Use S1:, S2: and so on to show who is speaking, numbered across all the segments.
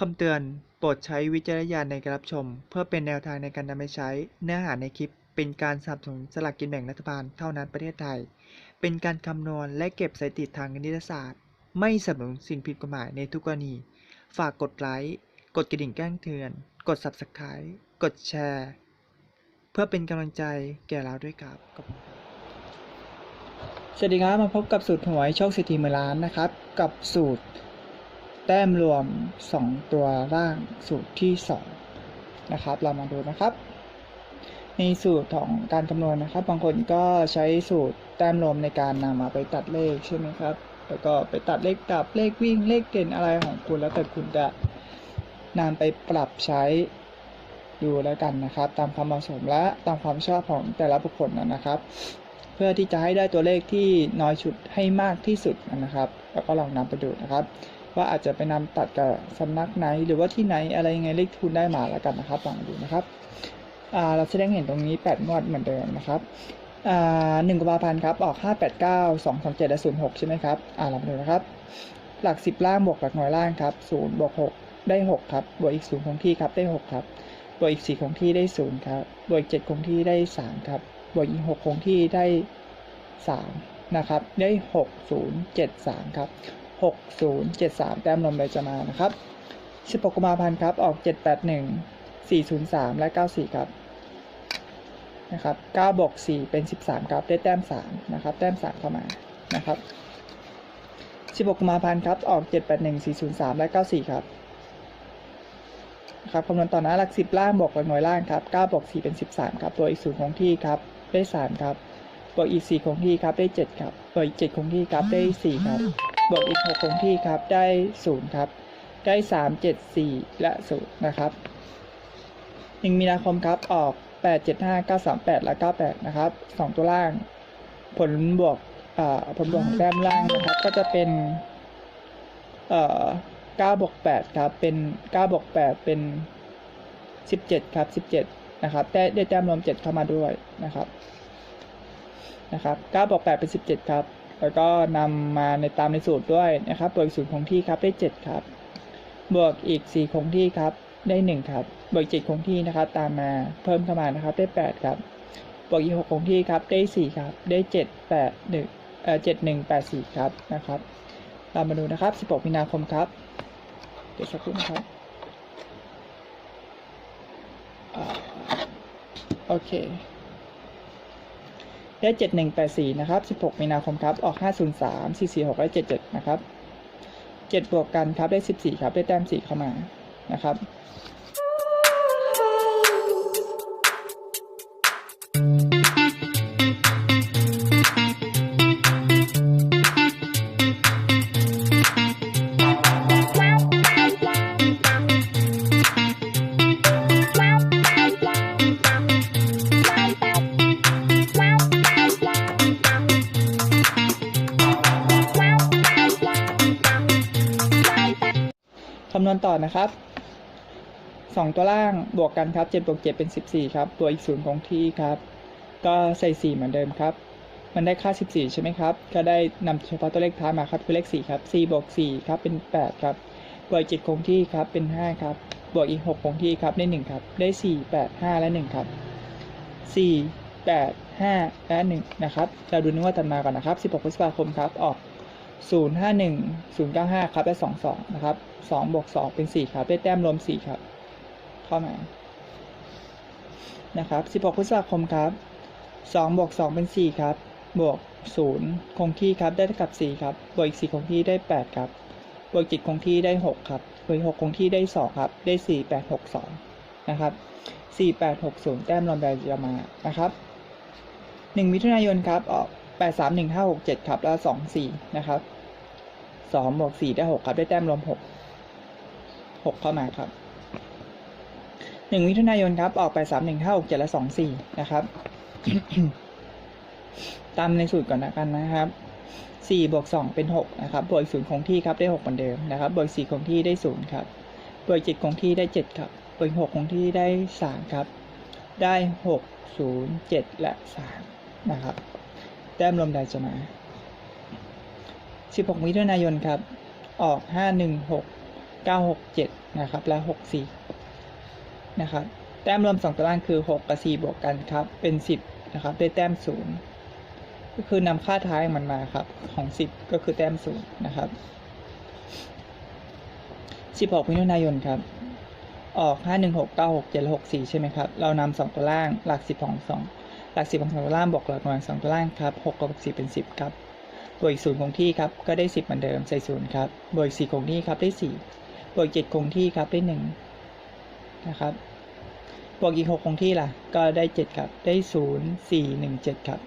S1: คำเตือน โปรดใช้วิจารณญาณในการรับชม เพื่อเป็นแนวทางในการนำไปใช้ เนื้อหาในคลิป เป็นการสนับสนุนสลากกินแบ่งรัฐบาลเท่านั้นประเทศไทย เป็นการคำนวณและเก็บสถิติทางคณิตศาสตร์ ไม่สนับสนุนสิ่งผิดกฎหมายในทุกกรณี ฝากกดไลค์ กดกระดิ่งแจ้งเตือน กด Subscribe กดแชร์ เพื่อเป็นกำลังใจแก่เราด้วยครับขอบคุณครับสวัสดีครับมาพบกับสูตรหวยโชคสิทธิมือล้านนะครับ กับสูตร แต้มรวม 2 ตัวล่างสูตรที่ 2 นะครับ เรามาดูนะครับ ในสูตรของการคำนวณนะครับ บางคนก็ใช้สูตรแต้มรวมในการนำมาไปตัดเลขใช่ไหมครับ แล้วก็ไปตัดเลขดับเลขวิ่งเลขเกณฑ์อะไรของคุณ แล้วแต่คุณจะนำไปปรับใช้ดูแล้วกันนะครับ ตามความเหมาะสมและตามความชอบของแต่ละบุคคลนะครับ เพื่อที่จะให้ได้ตัวเลขที่น้อยชุดให้มากที่สุดนะครับ แล้วก็ลองนำไปดูนะครับ ว่าอาจจะไปนำตัดกับสำนักไหน หรือว่าที่ไหนอะไรยังไงเลขทุนได้มาแล้วกันนะครับลองดูนะครับเราแสดงเห็นตรงนี้ 8 งวดเหมือนเดิมนะครับหนึ่งกุมภาพันธ์ครับออก 5 8 9 2 2 7และ0 6 ใช่ไหมครับอ่าเราดูนะครับ หลัก 10 ล่างบวกหลักหน่วยล่างครับ0บวก6ได้ 6 ครับบวกอีก 0 คงที่ครับได้ 6 ครับบวกอีก 4 คงที่ได้ 0 ครับบวกอีก 7 คงที่ได้ 3 ครับบวกอีก 6 คงที่ได้ 3 นะครับ ได้ 6 0 7 3 ครับ 6 0 7 3 แต้มลมเลยจะมานะครับ 16กุมภาพันธ์ครับ ออก 7 8 1 4 0 3 และ 94 ครับ นะครับ9บวก4เป็น 13 ครับ ได้แต้ม 3 นะครับ แต้ม 3 เข้ามา นะครับ 16กุมภาพันธ์ครับ ออก 7 8 1 4 0 3 และ 94 ครับครับคำนวณต่อหน้าหลัก10ล่างบวกหลักหน่วยล่างครับ9บวก4เป็น 13 ครับ ตัวอีก0คงที่ครับ ได้ 3 ครับ บวกอีก4คงที่ครับ ได้ 7 ครับบวกอีก7คงที่ครับ ได้ 4 ครับ บวกอีก 6 คงที่ครับ ได้ 0 ครับ ได้ 3 7 4 และ 0 นะครับ 1 มีนาคมครับ ออก 8 7 5 9 3 8 และ 98 นะครับ 2 ตัวล่าง ผลบวกผลบวกของแต้มล่างนะครับ ก็จะเป็นเ9บวก8ครับ เป็น9บวก8เป็น 17 ครับ 17 นะครับ ได้ได้แต้มรวม 7 เข้ามาด้วยนะครับ นะครับ9บวก8เป็น 17 ครับ แล้วก็นำมาในตามในสูตรด้วยนะครับบวกศูนย์คงที่ครับได้ 7 ครับ บวกอีก 4 คงที่ครับได้ 1 ครับ บวกอีก7คงที่นะครับ ตามมาเพิ่มเข้ามานะครับได้ 8 ครับ บวกอีก 6 คงที่ครับได้ 4 ครับ ได้ 7 8 1เอ่อ7 1 8 4 ครับนะครับเรามาดูนะครับ 16 มีนาคมครับ เดี๋ยวสักครู่นะครับโอเค ได้เจ็ดหนึ่งแปดสี่นะครับสิบหกมีนาคมครับ ออกห้าศูนย์สามสี่สี่หกได้เจ็ดเจ็ดนะครับเจ็ดบวกกันครับ ได้สิบสี่ครับ ได้แต้มสี่เข้ามา นะครับ คำนวณต่อนะครับสองตัวล่างบวกกันครับเจ็ดบวกเจ็ดเป็นสิบสี่ครับ ตัวอีกศูนย์คงที่ครับ ก็ใส่สี่เหมือนเดิมครับ มันได้ค่าสิบสี่ใช่ไหมครับ ก็ได้นำเฉพาะตัวเลขท้ายมาครับคือเลขสี่ครับสี่บวกสี่ครับเป็นแปดครับบวกเจ็ดคงที่ครับเป็นห้าครับ บวกอีกหกคงที่ครับได้หนึ่งครับ ได้สี่แปดห้าและหนึ่งครับสี่แปดห้าและหนึ่งนะครับ เราดูนึกว่าตันมาก่อนนะครับสิบหกพฤษภาคมครับ ออก ศูนย์ห้าหนึ่งศูนย์เก้าห้าครับได้สองสองนะครับสองบวกสองเป็นสี่ครับ ได้แต้มรวมสี่ครับเข้ามานะครับสิบหกพฤษภาคมครับสองบวกสองเป็นสี่ครับ บวกศูนย์คงที่ครับ ได้เท่ากับสี่ครับ บวกอีกสี่คงที่ได้แปดครับ บวกจิตคงที่ได้หกครับบวกอีกหกคงที่ได้สองครับ ได้สี่แปดหกสองนะครับสี่แปดหกศูนย์แต้มรวมแบจะมา นะครับหนึ่งมิถุนายนครับ ออก แปดสามหนึ่งห้าหกเจ็ดครับ แล้วสองสี่นะครับสองบวกสี่ได้หกครับ ได้แต้มรวมหกหกเข้ามาครับหนึ่งมิถุนายนครับ ออกไปสามหนึ่งห้าหกเจ็ดและสองสี่นะครับ ตามในสูตรก่อนนะกันนะครับสี่บวกสองเป็นหกนะครับ บวกศูนย์คงที่ครับได้หกเหมือนเดิมนะครับ บวกสี่คงที่ได้ศูนย์ครับ บวกเจ็ดคงที่ได้เจ็ดครับ บวกหกคงที่ได้สามครับ ได้หกศูนย์เจ็ดและสามนะครับ แต้มรวมใดจะมาสิบหกมิถุนายนครับ ออกห้าหนึ่งหก967 นะครับ และ 64 นะครับ แต้มรวม 2ตัวล่างคือ 6 กับ 4 บวกกันครับ เป็น 10 นะครับ ได้แต้ม 0 ก็คือนำค่าท้ายมันมาครับ ของ 10 ก็คือแต้ม 0 นะครับ 16 มิถุนายนครับออก 5 1 6 9 6 7 6 4 ใช่ไหมครับ เรานำ2ตัวล่างหลัก 10 ของ 2 หลัก10ของ2ตัวล่างบวกหลักหน่วย2ตัวล่างครับ6กับ6 4เป็น10ครับบวกอีกศูนย์คงที่ครับก็ได้ 10 เหมือนเดิมใส่ศูนย์ครับบวกอีก4คงที่ครับได้ 4 บวกอีก7คงที่ครับได้1นะครับบวกอีก6คงที่ล่ะ ก็ได้ 7 ครับ ได้ 0 4 1 7 ครับ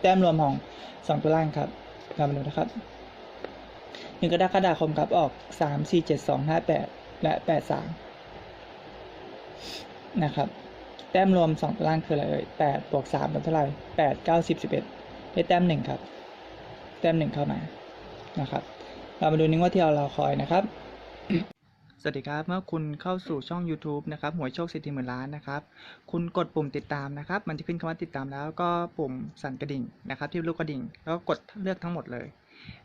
S1: แต้มรวมของ 2 ตัวล่างครับเรามาดูนะครับหนึ่งกรกฎาคมครับออก 3 4 7 2 5 8 และ 8 3 นะครับ แต้มรวม 2 ตัวล่างคืออะไรเอ่ย8บวก3เป็นเท่าไหร่8 9 10 11 ได้แต้ม 1 ครับ แต้ม 1 เข้ามา นะครับ เรามาดูนิ้งว่าที่เรารอคอยนะครับ สวัสดีครับ เมื่อคุณเข้าสู่ช่อง YouTube นะครับ หวยโชคสิทธิหมื่นล้านนะครับ คุณกดปุ่มติดตามนะครับ มันจะขึ้นคำว่าติดตามแล้วก็ปุ่มสั่นกระดิ่งนะครับ ที่รูปกระดิ่ง แล้วก็กดเลือกทั้งหมดเลย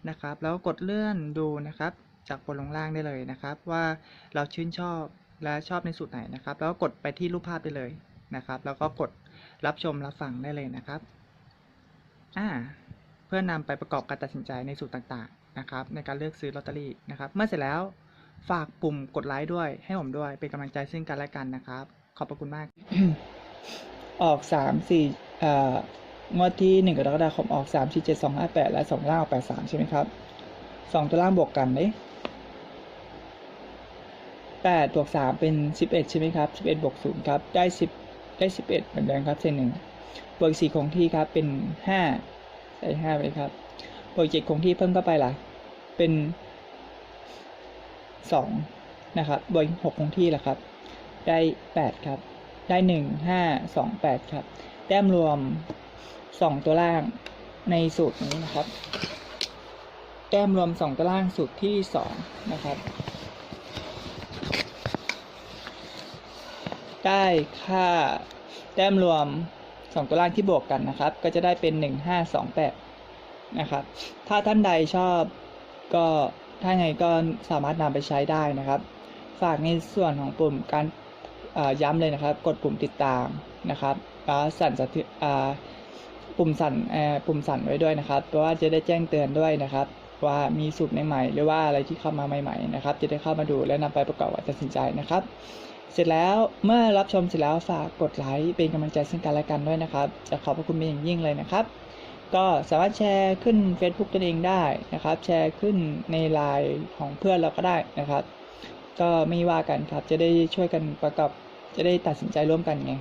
S1: นะครับ แล้วกดเลื่อนดูนะครับ จากบนลงล่างได้เลยนะครับ ว่าเราชื่นชอบและชอบในสูตรไหนนะครับ แล้วก็กดไปที่รูปภาพได้เลย นะครับ แล้วก็กดรับชมรับฟังได้เลยนะครับอ่าเพื่อนำไปประกอบการตัดสินใจในสูตรต่างๆนะครับ ในการเลือกซื้อลอตเตอรี่นะครับ เมื่อเสร็จแล้วฝากปุ่มกดไลค์ด้วยให้ผมด้วยเป็นกำลังใจซึ่งกันและกันนะครับ ขอบพระคุณมาก ออกสามสี่เอ่องวดที่หนึ่งกรกฎาคมออกสามสี่เจ็ดสองห้าแปดและสองล่างออกแปดสามใช่ไหมครับสองตัวล่างบวกกันเลยแปดบวกสามเป็นสิบเอ็ดใช่ไหมครับสิบเอ็ดบวกศูนย์ครับได้สิบ ได้สิบเอ็ดเหมือนเดิมครับเศษหนึ่งบวกสี่คงที่ครับเป็นห้าใส่ห้าไปครับบวกเจ็ดคงที่เพิ่มเข้าไปล่ะ เป็นสองนะครับบวกหกคงที่ล่ะครับ ได้แปดครับ ได้หนึ่งห้าสองแปดครับ แต้มรวมสองตัวล่างในสูตรนี้นะครับ แต้มรวมสองตัวล่างสูตรที่สองนะครับ ได้ค่าแต้มรวมสองตัวล่างที่บวกกันนะครับ ก็จะได้เป็นหนึ่งห้าสองแปดนะครับ ถ้าท่านใดชอบก็ถ้าไงก็สามารถนำไปใช้ได้นะครับ ฝากในส่วนของปุ่มการย้ำเลยนะครับ กดปุ่มติดตามนะครับแล้วสั่นสะเทือนปุ่มสั่นปุ่มสั่นไว้ด้วยนะครับเพราะว่าจะได้แจ้งเตือนด้วยนะครับ ว่ามีสูตรใหม่ๆหรือว่าอะไรที่เข้ามาใหม่ ๆ นะครับ จะได้เข้ามาดูและนำไปประกอบการตัดสินใจนะครับ เสร็จแล้วเมื่อรับชมเสร็จแล้วฝากกดไลค์เป็นกำลังใจซึ่งกันและกันด้วยนะครับ จะขอบพระคุณเป็นอย่างยิ่งเลยนะครับ ก็สามารถแชร์ขึ้น Facebook ตนเองได้นะครับ แชร์ขึ้นในไลน์ของเพื่อนเราก็ได้นะครับ ก็ไม่ว่ากันครับ จะได้ช่วยกันประกอบจะได้ตัดสินใจร่วมกันไง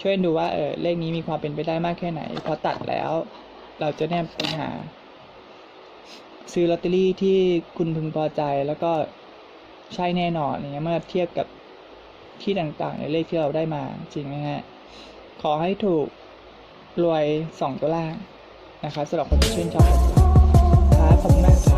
S1: ช่วยดูว่าเออเลขนี้มีความเป็นไปได้มากแค่ไหน พอตัดแล้ว เราจะแนบไปหา ซื้อลอตเตอรี่ที่คุณพึงพอใจแล้วก็ใช่แน่นอนอย่างเงี้ยเมื่อเทียบกับ ที่ต่างๆ ในเลขที่เราได้มาจริงไหมฮะ ขอให้ถูกรวยสองตัวล่างนะครับสำหรับคนที่ชื่นชอบครับขอบคุณมากครับ